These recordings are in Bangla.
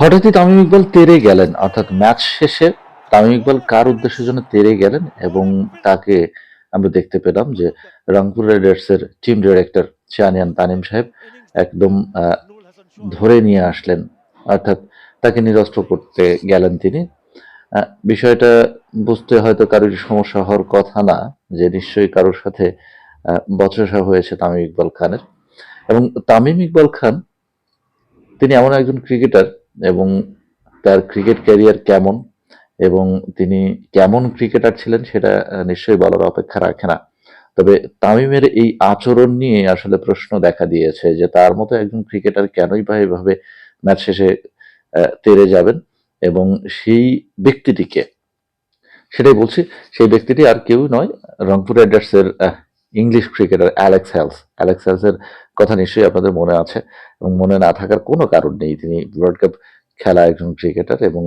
হঠাৎই তামিম ইকবাল তেরে গেলেন, অর্থাৎ ম্যাচ শেষে তামিম ইকবাল কার উদ্দেশ্যের জন্য তেরে গেলেন এবং তাকে আমরা দেখতে পেলাম যে রংপুর রাইডার্সের টিম ডিরেক্টর শানিয়ান তানিম সাহেব একদম ধরে নিয়ে আসলেন, অর্থাৎ তাকে নিরস্ত্র করতে গেলেন তিনি। বিষয়টা বুঝতে হয়তো কারোর সমস্যা হওয়ার কথা না, যে নিশ্চয়ই কারোর সাথে বচসা হয়েছে তামিম ইকবাল খানের। এবং তামিম ইকবাল খান তিনি এমন একজন ক্রিকেটার এবং তার ক্রিকেট ক্যারিয়ার কেমন এবং তিনি কেমন ক্রিকেটার ছিলেন সেটা নিশ্চয়ই বলার অপেক্ষা রাখে না। তবে তামিমের এই আচরণ নিয়ে আসলে প্রশ্ন দেখা দিয়েছে যে তার মতো একজন ক্রিকেটার কেনই বা এভাবে ম্যাচ শেষে তেরে যাবেন এবং সেই ব্যক্তিটিকে, সেটাই বলছি, সেই ব্যক্তিটি আর কেউ নয়, রংপুর রাইডার্সের English cricketer Alex Hales Alex হেলসের কথা নিশ্চয়ই আপনাদের মনে আছে এবং মনে না থাকার কোনো কারণ নেই। তিনি ওয়ার্ল্ড কাপ খেলা একজন ক্রিকেটার এবং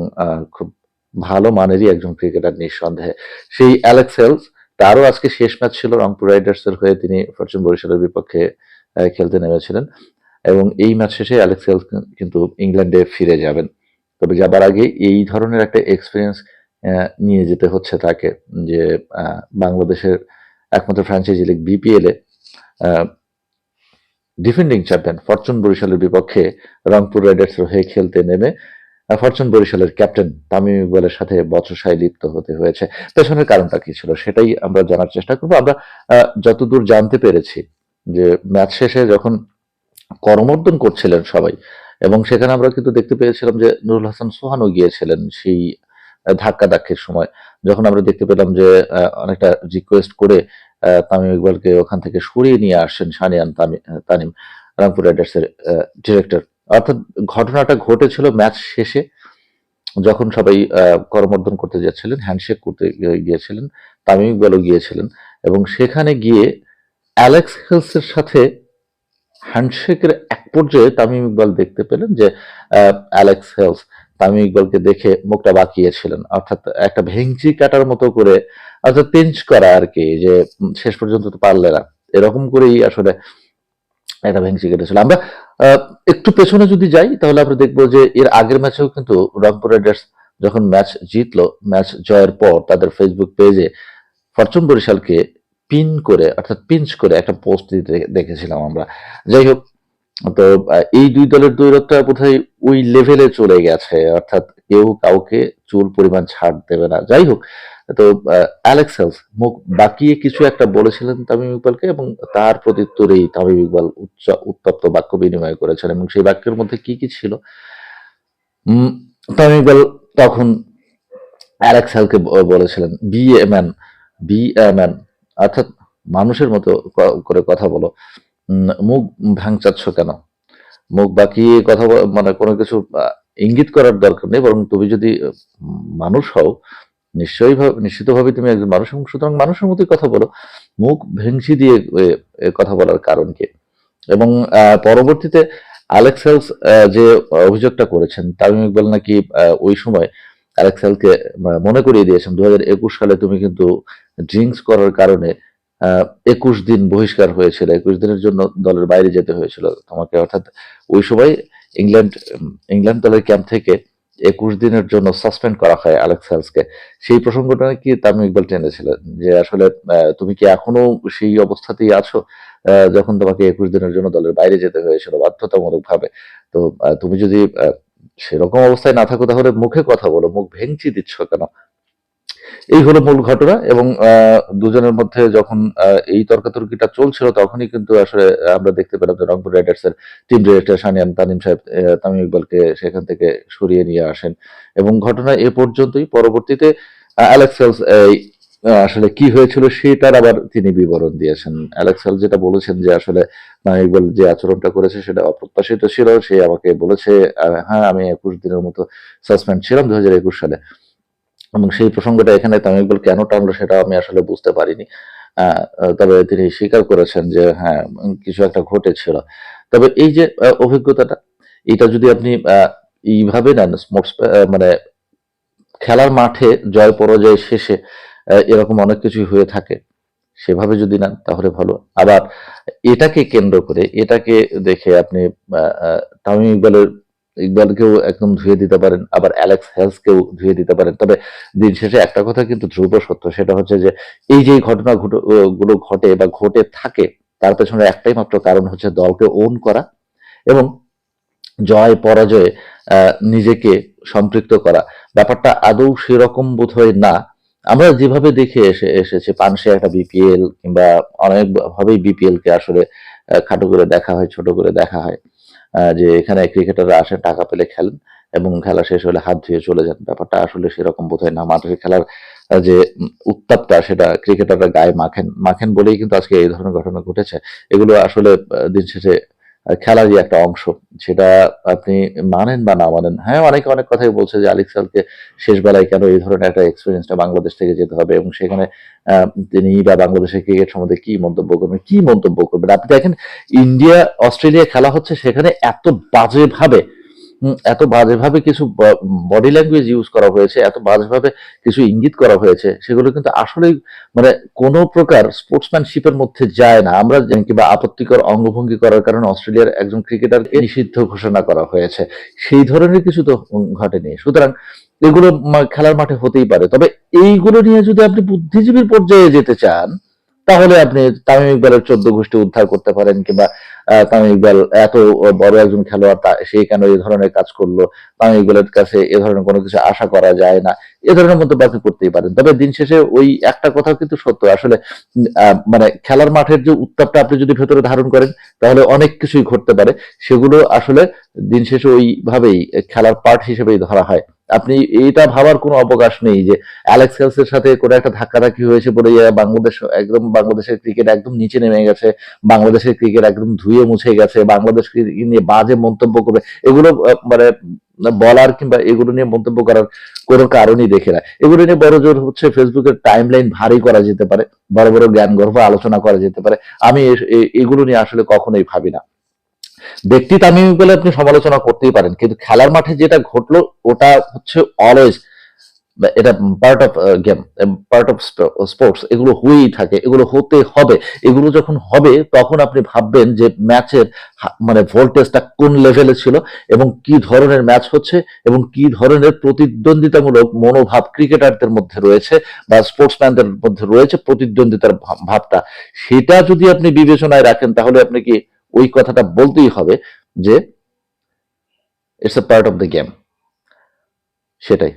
খুব ভালো মানেরই একজন ক্রিকেটার নিঃসন্দেহে। সেই অ্যালেক্স হেলস তারও আজকে শেষ ম্যাচ ছিল রংপুর রাইডার্সের হয়ে। তিনি ফরচুন বরিশালের বিপক্ষে খেলতে নেমেছিলেন এবং এই ম্যাচ শেষে অ্যালেক্স হেলস কিন্তু ইংল্যান্ডে ফিরে যাবেন। তবে যাবার আগে এই ধরনের একটা এক্সপিরিয়েন্স নিয়ে যেতে হচ্ছে তাকে যে বাংলাদেশের একমাত্র franchise league BPL defending champion Fortune বরিশালের বিপক্ষে রংপুর রাইডার্সের হয়ে খেলতে নেমে ফরচুন বরিশালের ক্যাপ্টেন তামিম ইকবালের সাথে বচসায় লিপ্ত হতে হয়েছে। পেছনের কারণটা কি ছিল সেটাই আমরা জানার চেষ্টা করব। আমরা যতদূর জানতে পেরেছি যে ম্যাচ শেষে যখন করমর্দন করছিলেন সবাই, এবং সেখানে আমরা কিন্তু দেখতে পেয়েছিলাম যে নুরুল হাসান সোহানও গিয়েছিলেন সেই ধাক্কা ধাক্কির সময়, যখন আমরা দেখতে পেলাম যে অনেকটা রিকোয়েস্ট করে তামিম ইকবালকে ওখান থেকে সরিয়ে নিয়ে আসছেন সানিয়ান তানিম, রামপুর রাইডার্সের ডিরেক্টর। অর্থাৎ ঘটনাটা ঘটেছিল ম্যাচ শেষে, যখন সবাই করমর্দন করতে যাচ্ছিলেন, হ্যান্ডশেক করতে গিয়ে- গিয়েছিলেন, তামিম ইকবালও গিয়েছিলেন, এবং সেখানে গিয়ে অ্যালেক্স হেলসের সাথে হ্যান্ডশেকের এক পর্যায়ে তামিম ইকবাল দেখতে পেলেন যে অ্যালেক্স হেলস তামিম ইকবালকে দেখে মুখটা বাঁকিয়েছিলেন। অর্থাৎ একটা ভেংচি কাটার মতো করে অর্থাৎ পিঞ্চ করা আর কি, যে শেষ পর্যন্ত তো পারলে না। এরকম করেই আসলে একটা ভেংচি কেটেছিল। আমরা একটু পেছনে যদি যাই, তাহলে আমরা দেখব যে এর আগের ম্যাচেও কিন্তু রংপুর রাইডার্স যখন ম্যাচ জিতলো, ম্যাচ জয়ের পর তাদের ফেসবুক পেজে ফরচুন বরিশালকে পিন করে, অর্থাৎ পিঞ্চ করে একটা পোস্ট দিতে দেখেছিলাম আমরা। যাই হোক তো এই দুই দলের দূরত্বটা বোধহয় ওই লেভেলে চলে গেছে। অর্থাৎ কেউ কাউকে চুল পরিমাণ ছাড় দেবে না। যাই হোক তো আহ, অ্যালেক্স হেলস মুখ বাকিয়ে কিছু একটা বলেছিলেন তামিম ইকবালকে এবং তার প্রত্যুত্তরেই তামিম ইকবাল উচ্চ উত্তপ্ত বাক্য বিনিময় করেছেন এবং সেই বাক্যের মধ্যে কি কি ছিল? তামিম ইকবাল তখন অ্যালেক্স হেলকে বলেছিলেন be a man be a man অর্থাৎ মানুষের মতো করে কথা বলো। মুখ ভাঙচাচ্ছ কেন? মুখ বাঁকিয়ে কথা মানে কোনো কিছু ইঙ্গিত করার দরকার নেই, বরং তুমি যদি মানুষ হও, নিশ্চয়ই ভাবে নিশ্চিতভাবে তুমি একজন মানুষ, এবং সুতরাং মানুষের মতোই কথা বলো, মুখ ভেংচি দিয়ে কথা বলার কারণ কি এবং পরবর্তীতে অ্যালেক্স হেলস যে অভিযোগটা করেছেন, তামিম ইকবাল নাকি ওই সময় অ্যালেক্স হেলকে মনে করিয়ে দিয়েছেন দু হাজার একুশ সালে তুমি কিন্তু ড্রিঙ্কস করার কারণে একুশ দিন বহিষ্কার হয়েছিল, একুশ দিনের জন্য দলের বাইরে যেতে হয়েছিল। তোমাকে অর্থাৎ ওই সময় ইংল্যান্ড ইংল্যান্ড দলের ক্যাম্প থেকে একুশ দিনের জন্য সাসপেন্ড করা হয় অ্যালেক্স হেলসকে। সেই প্রসঙ্গটা নাকি তামিম ইকবাল টেনেছিলেন যে আসলে তুমি কি এখনও সেই অবস্থাতেই আছো যখন তোমাকে একুশ দিনের জন্য দলের বাইরে যেতে হয়েছিল বাধ্যতামূলক ভাবে তো তুমি যদি সেরকম অবস্থায় না থাকো তাহলে মুখে কথা বলো, মুখ ভেঙচি দিচ্ছ কেন? এই হলো মূল ঘটনা এবং দুজনের মধ্যে যখন এই তর্কাতর্কিটা চলছিল তখনই কিন্তু আসলে আমরা দেখতে পেলাম যে রংপুর রাইডার্সের টিম ডিরেক্টর সানিয়ান তানিম সাহেব তামিম ইকবালকে সেখান থেকে সরিয়ে নিয়ে আসেন। এবং ঘটনা এ পর্যন্তই। পরবর্তীতে অ্যালেক্স এই, আসলে কি হয়েছিল সেটার আবার তিনি বিবরণ দিয়েছেন। অ্যালেক্স যেটা বলেছেন যে আসলে ইকবাল যে আচরণটা করেছে সেটা অপ্রত্যাশিত ছিল সে আমাকে বলেছে হ্যাঁ আমি একুশ দিনের মতো সাসপেন্ড ছিলাম দু হাজার একুশ সালে। এবং সেই প্রসঙ্গটা এখানে তামিম ইকবাল কেন টানলো সেটা আমি আসলে বুঝতে পারিনি। তবে তিনি স্বীকার করেছেন যে হ্যাঁ কিছু একটা ঘটেছিল। তবে এই যে অভিজ্ঞতাটা, এটা যদি আপনি এইভাবে নেন, স্পোর্টস মানে খেলার মাঠে জয় পরাজয় শেষে এরকম অনেক কিছুই হয়ে থাকে, সেভাবে যদি নেন তাহলে ভালো। আবার এটাকে কেন্দ্র করে, এটাকে দেখে আপনি তামিম ইকবালের ইকবালকেও একদম ধুয়ে দিতে পারেন, আবার অ্যালেক্স হেলসকেও ধুয়ে দিতে পারেন। তবে দিন শেষে একটা কথা কিন্তু ধ্রুব সত্য, সেটা হচ্ছে যে এই যে ঘটনা ঘটো- গুলো ঘটে বা ঘটে থাকে, তার পেছনে একটাই মাত্র কারণ হচ্ছে দলকে ওন করা এবং জয় পরাজয়ে নিজেকে সম্পৃক্ত করা। ব্যাপারটা আদৌ সেরকম বোধ হয় না। আমরা যেভাবে দেখে এসে, এসেছি, পানসে একটা বিপিএল কিংবা অনেক ভাবেই বিপিএল কে আসলে খাটো করে দেখা হয়, ছোট করে দেখা হয়। যে এখানে ক্রিকেটাররা আসেন, টাকা পেলে খেলেন এবং খেলা শেষ হলে হাত ধুয়ে চলে যান। ব্যাপারটা আসলে সেরকম বোধ হয় না। মাঠে খেলার যে উত্তাপটা সেটা ক্রিকেটাররা গায়ে মাখেন মাখেন বলেই কিন্তু আজকে এই ধরনের ঘটনা ঘটেছে। এগুলো আসলে দিন শেষে খেলারই একটা অংশ। সেটা আপনি মানেন বা না মানেন। হ্যাঁ অনেকে, অনেক কথাই বলছে যে আলিক সালকে শেষ বেলায় কেন এই ধরনের একটা এক্সপিরিয়েন্সটা বাংলাদেশ থেকে যেতে হবে এবং সেখানে তিনি বা বাংলাদেশের ক্রিকেট সম্বন্ধে কি মন্তব্য করবেন, কি মন্তব্য করবেন? আপনি দেখেন ইন্ডিয়া অস্ট্রেলিয়া খেলা হচ্ছে সেখানে এত বাজেভাবে এত বাজেভাবে কিছু বডি ল্যাঙ্গুয়েজ ইউজ করা হয়েছে, এত বাজেভাবে কিছু ইঙ্গিত করা হয়েছে, সেগুলো কিন্তু আসলেই মানে কোনো প্রকার স্পোর্টসম্যানশিপের মধ্যে যায় না। আমরা কিংবা আপত্তিকর, অঙ্গভঙ্গি করার কারণে অস্ট্রেলিয়ার একজন ক্রিকেটারকে নিষিদ্ধ ঘোষণা করা হয়েছে। সেই ধরনের কিছু তো ঘটেনি। সুতরাং এগুলো খেলার মাঠে হতেই পারে। তবে এইগুলো নিয়ে যদি আপনি বুদ্ধিজীবীর পর্যায়ে যেতে চান তাহলে আপনি তামিম ইকবালের চোদ্দ গোষ্ঠী উদ্ধার করতে পারেন কিংবা তামিম ইকবাল এত বড় একজন খেলোয়াড় সেই কেন এই ধরনের কাজ করল? তামিম ইকবালের কাছে এ ধরনের কোনো কিছু আশা করা যায় না। এ ধরনের মন্তব্য আপনি করতেই পারেন। তবে দিন শেষে ওই একটা কথা কিন্তু সত্য। আসলে মানে খেলার মাঠের যে উত্তাপটা আপনি যদি ভেতরে ধারণ করেন, তাহলে অনেক কিছুই ঘটতে পারে। সেগুলো আসলে দিন শেষে ওইভাবেই, খেলার পার্ট হিসেবেই ধরা হয়। আপনি এইটা ভাবার কোনো অবকাশ নেই যে অ্যালেক্স হেলসের সাথে কোনো একটা ধাক্কাধাক্কি হয়েছে বলে বাংলাদেশ, একদম বাংলাদেশের ক্রিকেট একদম নিচে নেমে গেছে, বাংলাদেশের ক্রিকেট একদম ধুয়ে মুছে গেছে, বাংলাদেশ ক্রিকেট নিয়ে বাজে মন্তব্য করবে। এগুলো মানে বলার কিংবা এগুলো নিয়ে মন্তব্য করার কোনো কারণই দেখে না। এগুলো নিয়ে বড় জোর হচ্ছে ফেসবুকের টাইম লাইন ভারী করা যেতে পারে, বড় বড় জ্ঞান গর্ভ আলোচনা করা যেতে পারে। আমি এগুলো নিয়ে আসলে কখনোই ভাবি না। ব্যক্তি তামিম বলে আপনি সমালোচনা করতেই পারেন, কিন্তু খেলার মাঠে যেটা ঘটলো ওটা হচ্ছে অলওয়েজ এটা part of game part of sports এগুলো হয়েই থাকে, এগুলো হতে হবে। এগুলো যখন হবে, তখন আপনি ভাববেন যে ম্যাচের মানে ভোল্টেজটা কোন লেভেলে ছিল এবং কি ধরনের ম্যাচ হচ্ছে এবং কি ধরনের প্রতিদ্বন্দ্বিতামূলক মনোভাব ক্রিকেটারদের মধ্যে রয়েছে বা স্পোর্টসম্যানদের মধ্যে রয়েছে প্রতিদ্বন্দ্বিতার ভাবটা। সেটা যদি আপনি বিবেচনায় রাখেন, তাহলে আপনি কি ওই কথাটা বলতেই হবে যে it's a part of the game সেটাই।